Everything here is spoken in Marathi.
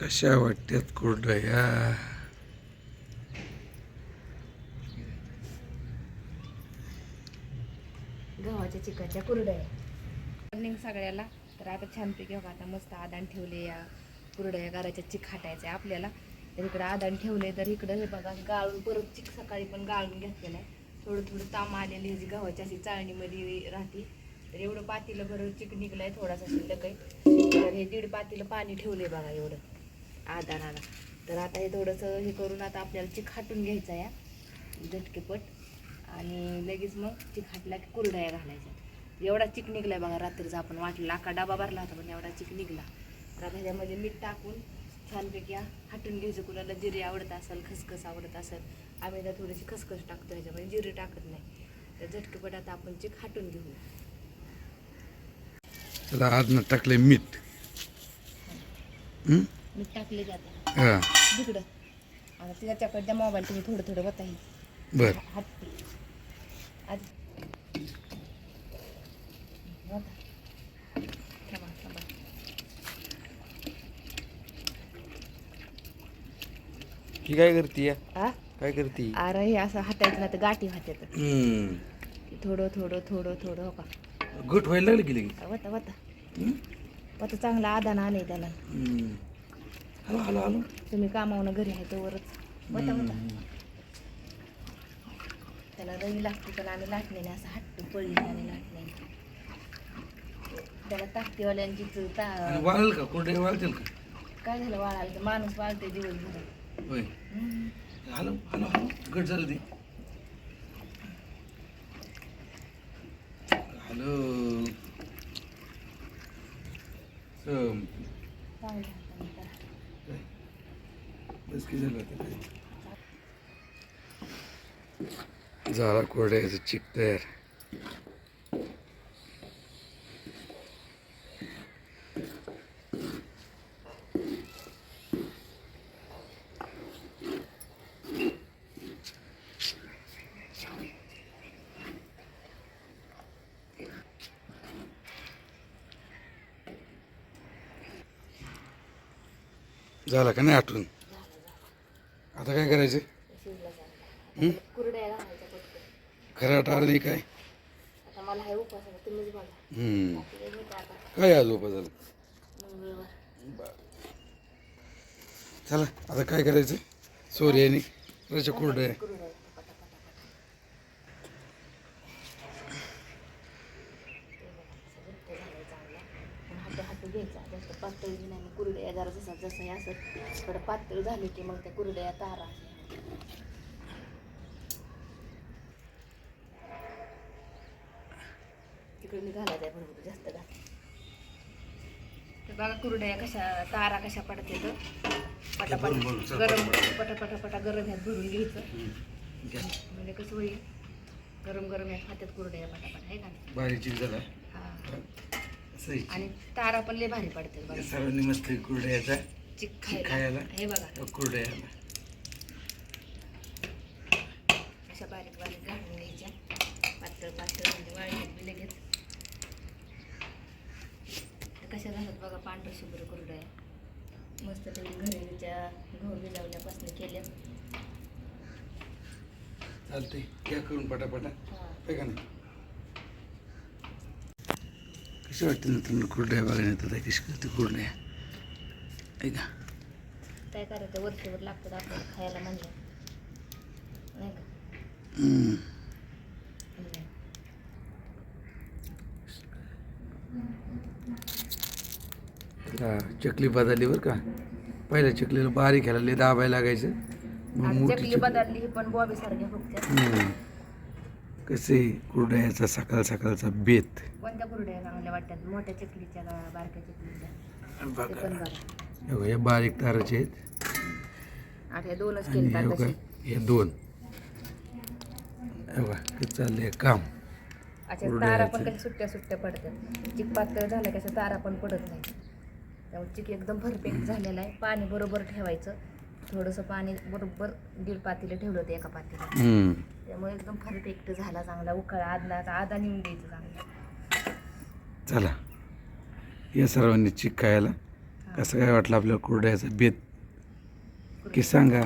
कशा वाटत्यात कुरडया? गव्हाच्या चिकनच्या कुरड्या. मॉर्निंग सगळ्याला. तर आता छानपैकी बघा आता मस्त आदान ठेवले या कुरडया गाराच्या चिक हाटायचं आहे आपल्याला. तर इकडं आदान ठेवले तर इकडं हे बघा गाळून परत चिक सकाळी पण गाळून घेतलेलं आहे. थोडं थोडं ताम आलेली जी गव्हाची अशी चाळणीमध्ये राहते. तर एवढं पातीलं भर चिक निघलंय थोडासा शिल्लक आहे. तर हे दीड पातीलं पाणी ठेवलंय बघा एवढं. आदानाला तर आता हे थोडंसं हे करून आता आपल्याला चिखाटून घ्यायचा या झटकेपट. आणि लगेच मग चिखाटला की कुरड्या घालायच्या. एवढा चिक निघला बघा रात्रीचा आपण वाटला का डबा भरला होता पण एवढा चिक निघला. तर आता ह्याच्यामध्ये मीठ टाकून छानपैकी हाटून घ्यायचं. कुणाला जिरे आवडत असेल खसखस आवडत असेल आम्ही तर थोडीशी खसखस टाकतो ह्याच्यामध्ये जिरे टाकत नाही. तर झटकेपट आता आपण चिक हाटून घेऊ त्याला आजनं टाकले मीठ. मीठ टाकले जाते. हा. तिकडं आता त्याच्याकडे त्या मोबाईल तुम्ही थोडं थोडं बर. होता. थांबा, थांबा. ही काय करते आ? काय करते? अरे हे असं हातायचं ना तर गाठी हम्म. थोडं थोडं थोडं थोडं हो का? घट व्हायला लागली की लगी वता वता. वता चांगला आदान आलंय त्याला. हॅलो हॅलो हॅलो तुम्ही कामावून घरी आहे तोवरच. त्याला रवी लागते त्याला आम्ही लाटणे असं हट्टू पळली आणि लाटणे. त्याला ताकदीवाल्यांची चू- ता आणि वाळेल का? कुरडे वाळतील का? काय झालं वाळायला? तर माणूस वाळते दिवसभर. होय. हॅलो हॅलो झालं ते. Hello बस की झालं आता काय झाला कोरड्याचं चिक तयार झाला का नाही आठवून आता काय करायचं? खरं आठवलं नाही काय? आहे काय आज झालं? चला आता काय करायचं? सोर्याने त्याच्या कोरड्या कुरड्या पटा पटा पटा ते बघा, असं घट्ट झालंय चांगला पण हातू हातू घ्यायचा. जास्त पातळ बी नाही मग कुरड्या जरा जसा जसं हे असं. थोडं पातळ झाली की मग त्या कुरड्या तारा. तिकडे मी घालायचं आहे भरपूर जास्त घाल. ते बघा कुरड्या कशा तारा कशा पडते तर पटापट गरम पटापट. पटा गरम ह्यात भरून घ्यायचं. म्हणजे कसं होईल? गरम गरम ह्यात हातात कुरड्या पटापट आहे का? बारीक झाला. हा. आणि तारा पण लय भारी पडते सर्वांनी मस्त कुरड्याचा खायला? हे बघा. कुरड्या अशा बारीक बारीक घालून घ्यायच्या. पातळ पातळ म्हणजे वाळण्यात लगेच. कशा झाल्यात बघा पांढरं शुभ्र कुरड्या. मस्त तुम्ही घरीच्या गहू भिजवल्यापासून केल्या. चालते घ्या करून पटापटा. हा. का नाही? कशी वाटते ना तुम्ही कुरड्या बघायला येतात? कशी करते कुरड्या? आहे का काय करायचं? वरच्यावर लागतं आपल्याला खायला म्हणलं नाही का? हम्म. हा, चकली बदलली बरं का. पहिल्या चकलीला बारीक ह्याला लय दाबायला लागायचं. मग आणि मोठी चकली चकली. बदलली ही पण बॉबी फुगत्या हम्म. कसे कुरड्याचा सकाळ सकाळचा बेत? कोणत्या कुरड्या चांगल्या वाटतात? मोठ्या चकलीच्या का बारक्या चकलीच्या? ते बघा. पण बघा. हे बघा, हे बारीक ताराचे आहेत. आता हे दोनच आणि केले हे बघा तसे. हे दोन. हे बघा हे चाललंय काम. अच्छा तारा पण. कशा सुट्ट्या सुट्ट्या पडतात. चिक पातळ झालं कसं तारा पण पडत नाही. त्यामुळे चिक एकदम परफेक्ट झालेला आहे. पाणी बरोबर ठेवायचं. थोडंसं पाणी बरोबर दीड पातीला ठेवलं होतं एका पातीला. हम्म. त्यामुळे एकदम परफेक्ट झाला चांगला उकळा आदला आदा नेऊन द्यायचं चांगला. चला. या सर्वांनी चिक खायला कसं काय वाटलं आपल्याला कुरड्याचा बेत? की सांगा.